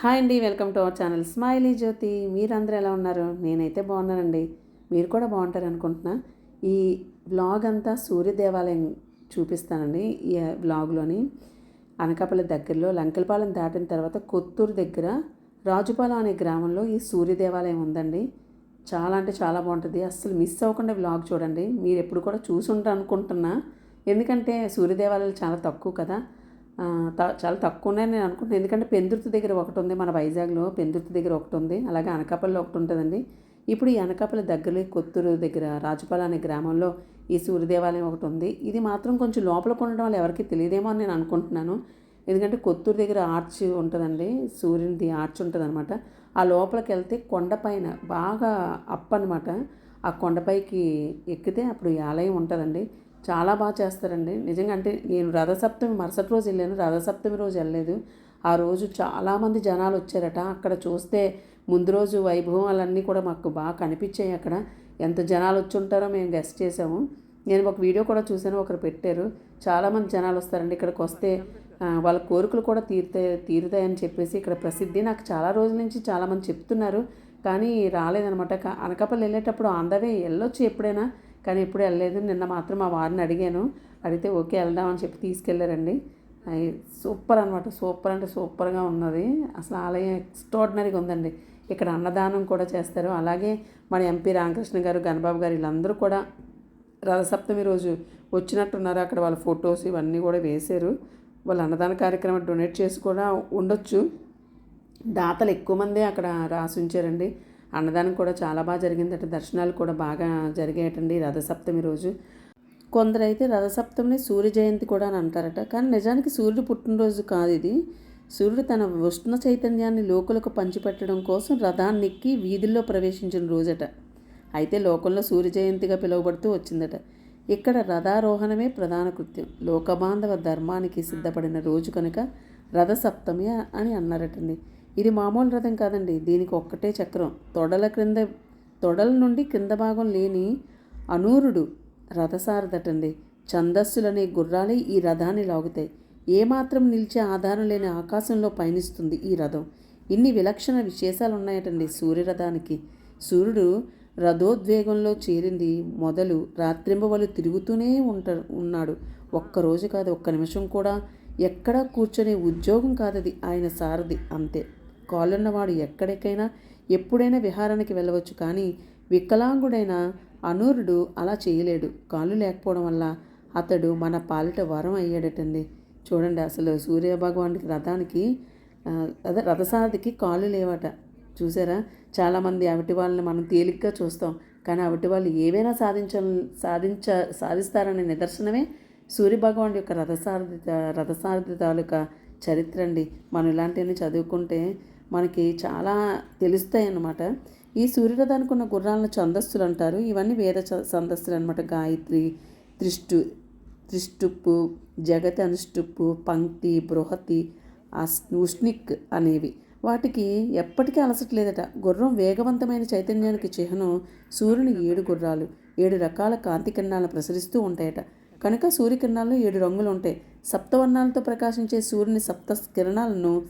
Hi అండి welcome to our channel smiley Jyoti. మీరందరూ ఎలా ఉన్నారు? నేనైతే బాగున్నానండి. మీరు కూడా బాగుంటారు అనుకుంటున్నా. ఈ బ్లాగ్ అంతా సూర్య దేవాలయం చూపిస్తానండి ఈ బ్లాగ్లోని అనకాపల్లి దగ్గరలో లంకలపాలెం దాటిన తర్వాత కొత్తూరు దగ్గర రాజుపాలెం అనే గ్రామంలో ఈ సూర్య దేవాలయం ఉందండి. చాలా అంటే చాలా బాగుంటుంది. అస్సలు మిస్ అవ్వకుండా బ్లాగ్ చూడండి. మీరు ఎప్పుడు కూడా చూసుంటారు అనుకుంటున్నా ఎందుకంటే సూర్యదేవాలయాలు చాలా తక్కువ కదా. చాలా తక్కువ ఉన్నాయని నేను అనుకుంటున్నాను ఎందుకంటే పెందుర్తి దగ్గర ఒకటి ఉంది మన వైజాగ్లో పెందుర్తి దగ్గర ఒకటి ఉంది అలాగే అనకాపల్లిలో ఒకటి ఉంటుందండి ఇప్పుడు ఈ అనకాపల్లి దగ్గరలో కొత్తూరు దగ్గర రాజుపాల అనే గ్రామంలో ఈ సూర్య దేవాలయం ఒకటి ఉంది ఇది మాత్రం కొంచెం లోపల ఉండడం వల్ల ఎవరికి తెలియదేమో అని నేను అనుకుంటున్నాను. ఎందుకంటే కొత్తూరు దగ్గర ఆర్చ్ ఉంటుందండి సూర్యునిది ఆర్చ్ ఉంటుంది అనమాట ఆ లోపలికి వెళ్తే కొండపైన బాగా అప్ అనమాట ఆ కొండపైకి ఎక్కితే అప్పుడు ఈ ఆలయం ఉంటుందండి. చాలా బాగా చేస్తారండి. నిజంగా అంటే నేను రథసప్తమి మరుసటి రోజు వెళ్ళాను. రథసప్తమి రోజు వెళ్ళలేదు. ఆ రోజు చాలామంది జనాలు వచ్చారట. అక్కడ చూస్తే ముందు రోజు వైభవాలన్నీ కూడా మాకు బాగా కనిపించాయి అక్కడ. ఎంత జనాలు వచ్చి ఉంటారో మేము గెస్ట్ చేసాము. నేను ఒక వీడియో కూడా చూశాను. ఒకరు పెట్టారు. చాలామంది జనాలు వస్తారండి ఇక్కడికి వస్తే. వాళ్ళ కోరికలు కూడా తీరుతాయి తీరుతాయని చెప్పేసి ఇక్కడ ప్రసిద్ధి. నాకు చాలా రోజుల నుంచి చాలామంది చెప్తున్నారు. కానీ రాలేదనమాట అనకాపల్లి వెళ్ళేటప్పుడు ఆందవే వెళ్ళొచ్చు ఎప్పుడైనా. కానీ ఎప్పుడు వెళ్ళలేదు. నిన్న మాత్రం మా వారిని అడిగాను. అడిగితే ఓకే వెళ్దామని చెప్పి తీసుకెళ్ళారండి. అయి సూపర్ అనమాట సూపర్ అంటే సూపర్గా ఉన్నది. అసలు ఆలయం ఎక్స్ట్రాడినరీగా ఉందండి. ఇక్కడ అన్నదానం కూడా చేస్తారు. అలాగే మన ఎంపీ రామకృష్ణ గారు గణబాబు గారు వీళ్ళందరూ కూడా రథసప్తమి రోజు వచ్చినట్టున్నారు. అక్కడ వాళ్ళ ఫొటోస్ ఇవన్నీ కూడా వేశారు. వాళ్ళు అన్నదాన కార్యక్రమం డొనేట్ చేసి కూడా ఉండొచ్చు. దాతలు ఎక్కువ మంది అక్కడ రాసి ఉంచారండి. అన్నదానం కూడా చాలా బాగా జరిగిందట. దర్శనాలు కూడా బాగా జరిగాయటండి రథసప్తమి రోజు. కొందరైతే రథసప్తమిని సూర్య జయంతి కూడా అని అంటారట. కానీ నిజానికి సూర్యుడు పుట్టినరోజు కాదు ఇది. సూర్యుడు తన ఉష్ణ చైతన్యాన్ని లోకులకు పంచిపెట్టడం కోసం రథాన్ని ఎక్కి వీధుల్లో ప్రవేశించిన రోజట. అయితే లోకంలో సూర్య జయంతిగా పిలువబడుతూ వచ్చిందట. ఇక్కడ రథారోహణమే ప్రధాన కృత్యం. లోకబాంధవ ధర్మానికి సిద్ధపడిన రోజు కనుక రథసప్తమి అని అన్నారటండి. ఇది మామూలు రథం కాదండి. దీనికి ఒక్కటే చక్రం. తొడల క్రింద తొడల నుండి క్రింద భాగం లేని అనూరుడు రథసారదటండి ఛందస్సులనే గుర్రాలే ఈ రథాన్ని లాగుతాయి. ఏమాత్రం నిలిచే ఆధారం లేని ఆకాశంలో పయనిస్తుంది ఈ రథం. ఇన్ని విలక్షణ విశేషాలు ఉన్నాయటండి సూర్యరథానికి. సూర్యుడు రథోద్వేగంలో చేరింది. మొదలు రాత్రింబవలు తిరుగుతూనే ఉంట ఉన్నాడు. ఒక్కరోజు కాదు ఒక్క నిమిషం కూడా ఎక్కడా కూర్చొనే ఉద్యోగం కాదది ఆయన సారథి. అంతే. కాలున్నవాడు ఎక్కడికైనా ఎప్పుడైనా విహారానికి వెళ్ళవచ్చు కానీ వికలాంగుడైన అనూరుడు అలా చేయలేడు. కాళ్ళు లేకపోవడం వల్ల అతడు మన పాలిట వరం అయ్యాడటండి. చూడండి అసలు సూర్యభగవానుడికి రథానికి అదే రథసారథికి కాళ్ళు లేవట. చూసారా? చాలామంది అవిటి వాళ్ళని మనం తేలిగ్గా చూస్తాం. కానీ అవిటి వాళ్ళు ఏవైనా సాధించ సాధించ సాధిస్తారనే నిదర్శనమే సూర్యభగవానుడి యొక్క రథసారథి రథసారథి తాలూకా చరిత్ర అండి. మనం ఇలాంటివన్నీ చదువుకుంటే మనకి చాలా తెలుస్తాయి అన్నమాట ఈ సూర్యరథానికి ఉన్న గుర్రాలను ఛందస్సులు అంటారు ఇవన్నీ వేద చ- ఛందస్సులు అనమాట గాయత్రి త్రిష్టు త్రిష్టుప్పు జగతి అనుష్టుప్పు పంక్తి బృహతి అస్ అనేవి. వాటికి ఎప్పటికీ అలసట్లేదట గుర్రం వేగవంతమైన చైతన్యానికి చిహ్నం సూర్యుని ఏడు గుర్రాలు. ఏడు రకాల కాంతి కిరణాలను ప్రసరిస్తూ ఉంటాయట. కనుక సూర్యకిరణాల్లో ఏడు రంగులు ఉంటాయి సప్తవర్ణాలతో ప్రకాశించే సూర్యుని సప్త కిరణాలను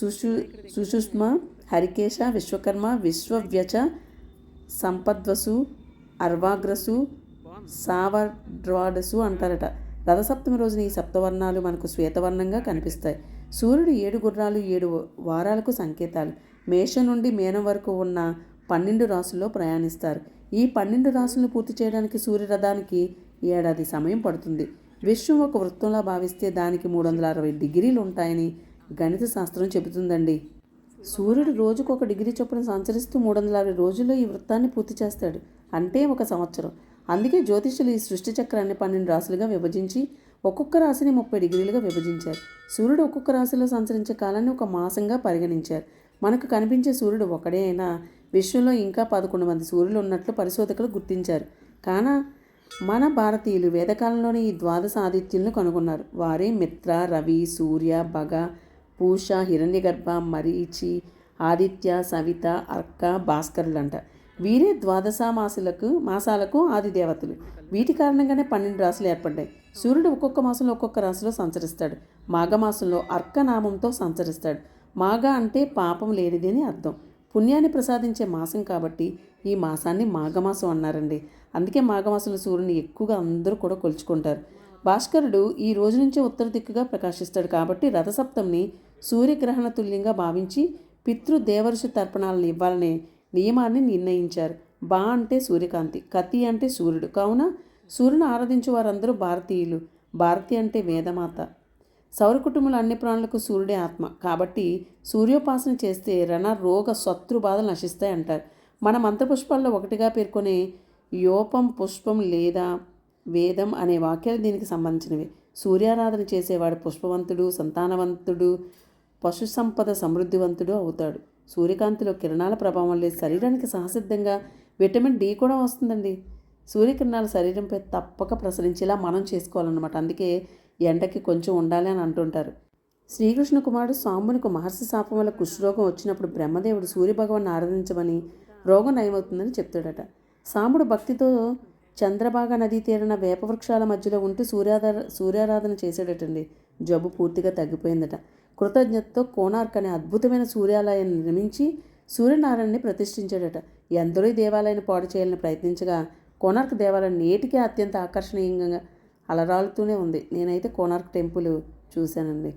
సుషు సుషుష్మ హరికేశ విశ్వకర్మ విశ్వవ్యచ సంపద్వసు అర్వాగ్రసు సావర్డ్వాడసు అంటారట. రథసప్తమి రోజున ఈ సప్తవర్ణాలు మనకు శ్వేతవర్ణంగా కనిపిస్తాయి. సూర్యుడు ఏడు గుర్రాలు ఏడు వారాలకు సంకేతాలు. మేషం నుండి మేనం వరకు ఉన్న పన్నెండు రాసుల్లో ప్రయాణిస్తారు. ఈ పన్నెండు రాసులను పూర్తి చేయడానికి సూర్యరథానికి ఏడాది సమయం పడుతుంది. విశ్వం ఒక వృత్తంలా భావిస్తే దానికి మూడు వందల అరవై డిగ్రీలు ఉంటాయని గణిత శాస్త్రం చెబుతుందండి. సూర్యుడు రోజుకు ఒక డిగ్రీ చొప్పున సంచరిస్తూ మూడు వందల అరవై రోజుల్లో ఈ వృత్తాన్ని పూర్తి చేస్తాడు. అంటే ఒక సంవత్సరం. అందుకే జ్యోతిష్యులు ఈ సృష్టి చక్రాన్ని పన్నెండు రాశులుగా విభజించి ఒక్కొక్క రాశిని ముప్పై డిగ్రీలుగా విభజించారు. సూర్యుడు ఒక్కొక్క రాశిలో సంచరించే కాలాన్ని ఒక మాసంగా పరిగణించారు. మనకు కనిపించే సూర్యుడు ఒకడే అయినా విశ్వంలో ఇంకా పదకొండు మంది సూర్యులు ఉన్నట్లు పరిశోధకులు గుర్తించారు. కాన మన భారతీయులు వేదకాలంలోనే ఈ ద్వాదశ ఆదిత్యులను కనుగొన్నారు. వారే మిత్ర రవి సూర్య భగ పూష హిరణ్యగర్భ మరీచి ఆదిత్య సవిత అర్క భాస్కరులంట. వీరే ద్వాదశ మాసాలకు మాసాలకు ఆదిదేవతలు వీటి కారణంగానే పన్నెండు రాశులు ఏర్పడ్డాయి. సూర్యుడు ఒక్కొక్క మాసంలో ఒక్కొక్క రాశిలో సంచరిస్తాడు. మాఘమాసంలో అర్కనామంతో సంచరిస్తాడు. మాఘ అంటే పాపం లేనిది అని అర్థం. పుణ్యాన్ని ప్రసాదించే మాసం కాబట్టి ఈ మాసాన్ని మాఘమాసం అన్నారండి. అందుకే మాఘమాసంలో సూర్యుని ఎక్కువగా అందరూ కూడా కొలుచుకుంటారు. భాస్కరుడు ఈ రోజు నుంచే ఉత్తర దిక్కుగా ప్రకాశిస్తాడు కాబట్టి రథసప్తమిని సూర్యగ్రహణ తుల్యంగా భావించి పితృదేవర్షి తర్పణాలను ఇవ్వాలనే నియమాన్ని నిర్ణయించారు. బా అంటే సూర్యకాంతి కతి అంటే సూర్యుడు. కావున సూర్యుని ఆరాధించే వారందరూ భారతీయులు. భారతి అంటే వేదమాత. సౌర కుటుంబంలో అన్ని ప్రాణులకు సూర్యుడే ఆత్మ. కాబట్టి సూర్యోపాసన చేస్తే రణ రోగ శత్రు బాధలు నశిస్తాయి అంటారు. మన మంత్రపుష్పాల్లో ఒకటిగా పేర్కొనే యోపం పుష్పం లేదా వేదం అనే వాక్యాలు దీనికి సంబంధించినవి. సూర్యారాధన చేసేవాడు పుష్పవంతుడు సంతానవంతుడు పశు సంపద సమృద్ధివంతుడు అవుతాడు. సూర్యకాంతిలో కిరణాల ప్రభావం లేదు శరీరానికి సహసిద్ధంగా విటమిన్ డి కూడా వస్తుందండి. సూర్యకిరణాలు శరీరంపై తప్పక ప్రసరించేలా మనం చేసుకోవాలన్నమాట. అందుకే ఎండకి కొంచెం ఉండాలి అని అంటుంటారు. శ్రీకృష్ణ కుమారుడు సాంబునికి మహర్షి శాపం వల్ల కుష్ఠరోగం వచ్చినప్పుడు బ్రహ్మదేవుడు సూర్యభగవాన్ని ఆరాధించమని రోగం నయమవుతుందని చెప్తాడట. సాంబుడు భక్తితో చంద్రభాగ నదీ తీరన వేపవృక్షాల మధ్యలో ఉంటూ సూర్యాధార సూర్యారాధన చేశాడటండి. జబ్బు పూర్తిగా తగ్గిపోయిందట. కృతజ్ఞతతో కోనార్క్ అనే అద్భుతమైన సూర్యాలయాన్ని నిర్మించి సూర్యనారాయణని ప్రతిష్ఠించాడట. ఎందరో ఈ దేవాలయాన్ని పాడు చేయాలని ప్రయత్నించగా కోనార్క్ దేవాలయం నేటికే అత్యంత ఆకర్షణీయంగా అలరాలుతూనే ఉంది. నేనైతే కోనార్క్ టెంపుల్ చూశానండి.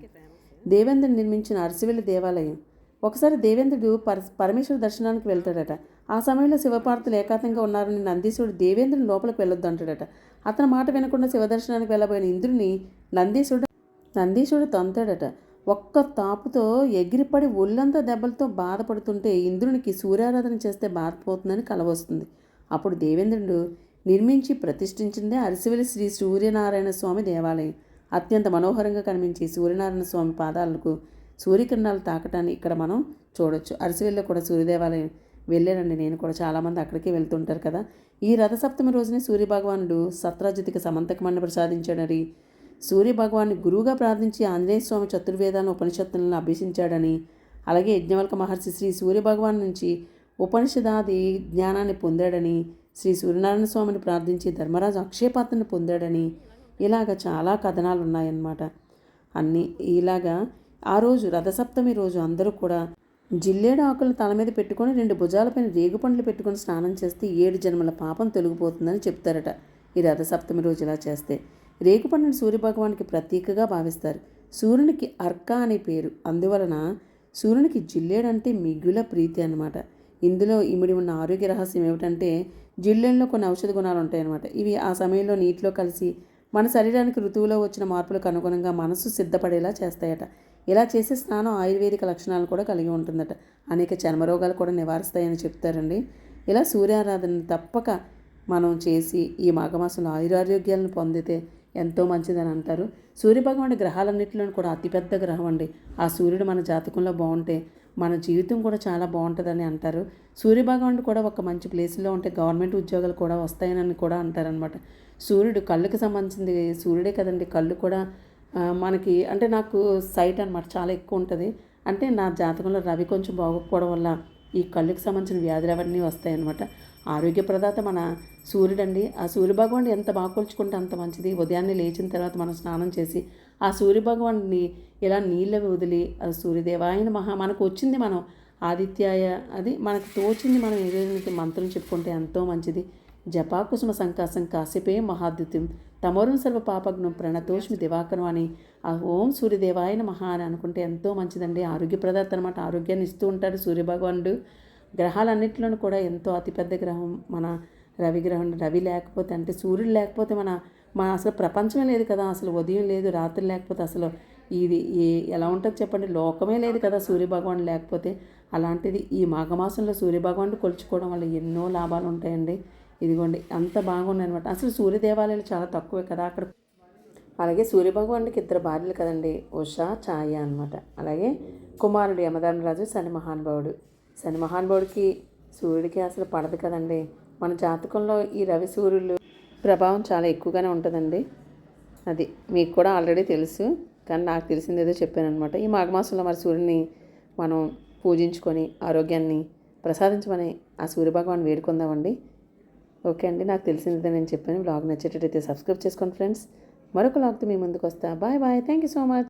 దేవేంద్రుడు నిర్మించిన అరసివెల్లి దేవాలయం. ఒకసారి దేవేంద్రుడు పర పరమేశ్వర దర్శనానికి వెళ్తాడట. ఆ సమయంలో శివపార్వతులు ఏకాంతంగా ఉన్నారని నందీశ్వరుడు దేవేంద్రుని లోపలికి వెళ్ళొద్దు అంటాడట అతని మాట వినకుండా శివదర్శనానికి వెళ్ళబోయిన ఇంద్రుని నందీశ్వరుడు నందీశ్వరుడు తంతాడట ఒక్క తాపుతో ఎగిరిపడి ఒళ్ళంతా దెబ్బలతో బాధపడుతుంటే ఇంద్రునికి సూర్యారాధన చేస్తే బాధపోతుందని కలవస్తుంది అప్పుడు దేవేంద్రుడు నిర్మించి ప్రతిష్ఠించిందే అరిసివెలి శ్రీ సూర్యనారాయణ స్వామి దేవాలయం. అత్యంత మనోహరంగా కనిపించే సూర్యనారాయణ స్వామి పాదాలకు సూర్యకిరణాలు తాకటాన్ని ఇక్కడ మనం చూడొచ్చు. అరిసివెల్లో కూడా సూర్యదేవాలయం వెళ్ళానండి నేను కూడా చాలామంది అక్కడికే వెళ్తుంటారు కదా. ఈ రథసప్తమి రోజునే సూర్యభగవానుడు సత్రాజితికి సమంతకమని ప్రసాదించాడని సూర్యభగవాన్ని గురువుగా ప్రార్థించి ఆంజనేయ స్వామి చతుర్వేదాన్ని ఉపనిషత్తులను అభ్యసించాడని అలాగే యజ్ఞవల్క మహర్షి శ్రీ సూర్యభగవాన్ నుంచి ఉపనిషదాది జ్ఞానాన్ని పొందాడని శ్రీ సూర్యనారాయణ స్వామిని ప్రార్థించి ధర్మరాజు అక్షయపాత్రను పొందాడని ఇలాగ చాలా కథనాలు ఉన్నాయన్నమాట అన్నీ ఇలాగా ఆ రోజు రథసప్తమి రోజు అందరూ కూడా జిల్లేడు ఆకులు తల మీద పెట్టుకొని రెండు భుజాలపైన రేగుపండ్లు పెట్టుకొని స్నానం చేస్తే ఏడు జన్మల పాపం తొలగిపోతుందని చెప్తారట ఈ రథసప్తమి రోజు ఇలా చేస్తే. రేగుపండును సూర్యభగవానికి ప్రతీకగా భావిస్తారు. సూర్యునికి అర్క అనే పేరు. అందువలన సూర్యునికి జిల్లేడంటే మిగుల ప్రీతి అనమాట ఇందులో ఇమిడి ఉన్న ఆరోగ్య రహస్యం ఏమిటంటే జిల్లేల్లో కొన్ని ఔషధ గుణాలు ఉంటాయన్నమాట. ఇవి ఆ సమయంలో నీటిలో కలిసి మన శరీరానికి ఋతువులో వచ్చిన మార్పులకు అనుగుణంగా మనసు సిద్ధపడేలా చేస్తాయట. ఇలా చేసే స్నానం ఆయుర్వేదిక లక్షణాలు కూడా కలిగి ఉంటుందట. అనేక చర్మరోగాలు కూడా నివారిస్తాయని చెప్తారండి. ఇలా సూర్యారాధన తప్పక మనం చేసి ఈ మాఘమాసంలో ఆయురారోగ్యాలను పొందితే ఎంతో మంచిదని అంటారు. సూర్యభగవానుడి గ్రహాలన్నింటిలో కూడా అతిపెద్ద గ్రహం అండి ఆ సూర్యుడు మన జాతకంలో బాగుంటే మన జీవితం కూడా చాలా బాగుంటుందని అంటారు. సూర్యభగవానుడు కూడా ఒక మంచి ప్లేస్లో ఉంటే గవర్నమెంట్ ఉద్యోగాలు కూడా వస్తాయని కూడా అంటారనమాట. సూర్యుడు కళ్ళుకి సంబంధించింది సూర్యుడే కదండి. కళ్ళు కూడా మనకి అంటే నాకు సైట్ అనమాట చాలా ఎక్కువ ఉంటుంది. అంటే నా జాతకంలో రవి కొంచెం బాగోకపోవడం వల్ల ఈ కళ్ళుకి సంబంధించిన వ్యాధులు అవన్నీ వస్తాయన్నమాట ఆరోగ్య ప్రదాత మన సూర్యుడండి. ఆ సూర్యభగవాన్ని ఎంత బాగా కొలుచుకుంటే అంత మంచిది. ఉదయాన్నే లేచిన తర్వాత మనం స్నానం చేసి ఆ సూర్యభగవాన్ని ఇలా నీళ్ళ వదిలి ఆ సూర్యదేవాయన మహా మనకు వచ్చింది మనం ఆదిత్యాయ అది మనకు తోచింది మనం ఏదైనా మంత్రం చెప్పుకుంటే ఎంతో మంచిది. జపాకుసుమ సంకాసం కాసేపే మహాద్యుత్యం తమోరం సర్వ పాపగ్నం ప్రణతోష్మి దివాకరం అని ఆ ఓం సూర్యదేవాయన మహా అని అనుకుంటే ఎంతో మంచిదండి. ఆరోగ్యప్రదాత అనమాట ఆరోగ్యాన్ని ఇస్తూ ఉంటాడు సూర్యభగవానుడు. గ్రహాలన్నింటిలోనూ కూడా ఎంతో అతిపెద్ద గ్రహం మన రవి గ్రహం. రవి లేకపోతే అంటే సూర్యుడు లేకపోతే మన మన అసలు ప్రపంచమే లేదు కదా అసలు ఉదయం లేదు రాత్రి లేకపోతే అసలు ఇది ఎలా ఉంటుంది చెప్పండి? లోకమే లేదు కదా సూర్యభగవాన్ లేకపోతే. అలాంటిది ఈ మాఘమాసంలో సూర్యభగవాన్ని కొలుచుకోవడం వల్ల ఎన్నో లాభాలు ఉంటాయండి. ఇదిగోండి అంత బాగున్నాయి అనమాట అసలు సూర్య దేవాలయాలు చాలా తక్కువే కదా అక్కడ. అలాగే సూర్యభగవానుడికి ఇద్దరు భార్యలు కదండి ఉషా ఛాయ అనమాట అలాగే కుమారుడు యమధర్మరాజు శని మహానుభావుడు. శని మహానుభావుడికి సూర్యుడికి అసలు పడదు కదండి. మన జాతకంలో ఈ రవి సూర్యులు ప్రభావం చాలా ఎక్కువగానే ఉంటుందండి. అది మీకు కూడా ఆల్రెడీ తెలుసు. కానీ నాకు తెలిసింది ఏదో చెప్పాను అనమాట ఈ మాఘమాసంలో మరి సూర్యుని మనం పూజించుకొని ఆరోగ్యాన్ని ప్రసాదించమని ఆ సూర్యభగవాన్ వేడుకుందామండి. ఓకే అండి. నాకు తెలిసిందే నేను చెప్పాను బ్లాగ్ నచ్చేటట్టయితే సబ్స్క్రైబ్ చేసుకోండి ఫ్రెండ్స్. మరొక లాగ్తో మీ ముందుకు వస్తా. Bye bye. Thank you so much.